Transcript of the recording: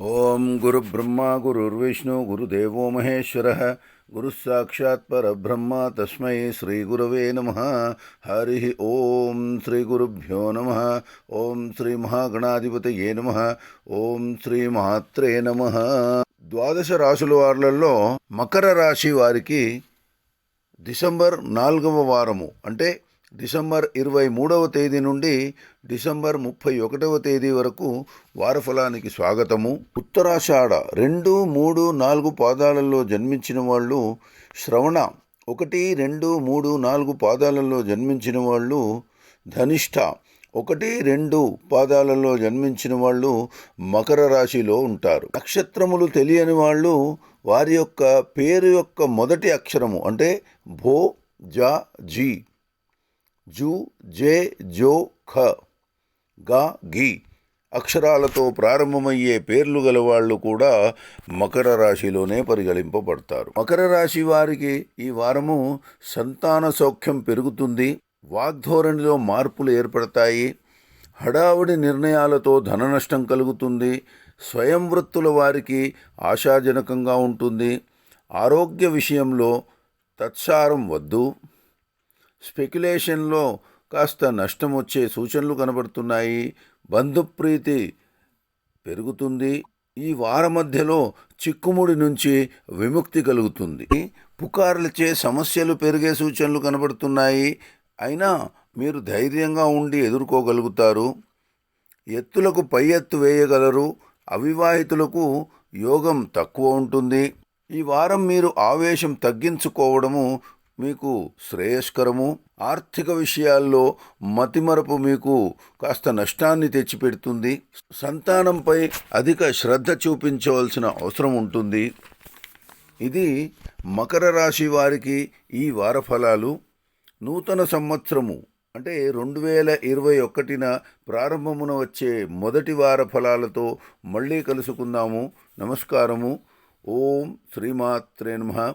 ఓం గురుబ్రహ్మ గురుర్విష్ణు గురుదేవో మహేశ్వర. గురుసాక్షాత్ పరబ్రహ్మ తస్మై శ్రీగురవే నమ. హరి ఓం శ్రీ గురుభ్యో నమ. ఓం శ్రీ మహాగణాధిపతయే నమ. ఓం శ్రీ మహాత్రే నమ. ద్వాదశ రాశుల వార్లలో మకర రాశి వారికి డిసెంబర్ నాలుగవ వారము అంటే డిసెంబర్ ఇరవై మూడవ తేదీ నుండి డిసెంబర్ ముప్పై ఒకటవ తేదీ వరకు వారఫలానికి స్వాగతము. ఉత్తరాషాఢ రెండు మూడు నాలుగు పాదాలలో జన్మించిన వాళ్ళు శ్రవణ ఒకటి రెండు మూడు నాలుగు పాదాలలో జన్మించిన వాళ్ళు ధనిష్ట ఒకటి రెండు పాదాలలో జన్మించిన వాళ్ళు మకర రాశిలో ఉంటారు. నక్షత్రములు తెలియని వాళ్ళు వారి యొక్క పేరు యొక్క మొదటి అక్షరము అంటే భో జా జీ. జు జే జో ఖ గా గి అక్షరాలతో ప్రారంభమయ్యే పేర్లు గల వాళ్ళు కూడా మకర రాశిలోనే పరిగణింపబడతారు. మకర రాశి వారికి ఈ వారము సంతాన సౌఖ్యం పెరుగుతుంది వాగ్ధోరణిలో మార్పులు ఏర్పడతాయి హడావుడి నిర్ణయాలతో ధన నష్టం కలుగుతుంది స్వయం వృత్తుల వారికి ఆశాజనకంగా ఉంటుంది ఆరోగ్య విషయంలో తత్సారం వద్దు. స్పెక్యులేషన్లో కాస్త నష్టం వచ్చే సూచనలు కనబడుతున్నాయి. బంధుప్రీతి పెరుగుతుంది. ఈ వార మధ్యలో చిక్కుముడి నుంచి విముక్తి కలుగుతుంది. పుకార్లచే సమస్యలు పెరిగే సూచనలు కనబడుతున్నాయి. అయినా మీరు ధైర్యంగా ఉండి ఎదుర్కోగలుగుతారు. ఎత్తులకు పై ఎత్తు వేయగలరు. అవివాహితులకు యోగం తక్కువ ఉంటుంది. ఈ వారం మీరు ఆవేశం తగ్గించుకోవడము మీకు శ్రేయస్కరము. ఆర్థిక విషయాల్లో మతిమరపు మీకు కాస్త నష్టాన్ని తెచ్చిపెడుతుంది. సంతానంపై అధిక శ్రద్ధ చూపించవలసిన అవసరం ఉంటుంది. ఇది మకర రాశి వారికి ఈ వార ఫలాలు నూతన సంవత్సరము అంటే రెండు వేల ఇరవై ఒకటిన ప్రారంభమున వచ్చే మొదటి వార ఫలాలతో మళ్ళీ కలుసుకుందాము. నమస్కారము. ఓం శ్రీమాత్రే నమ.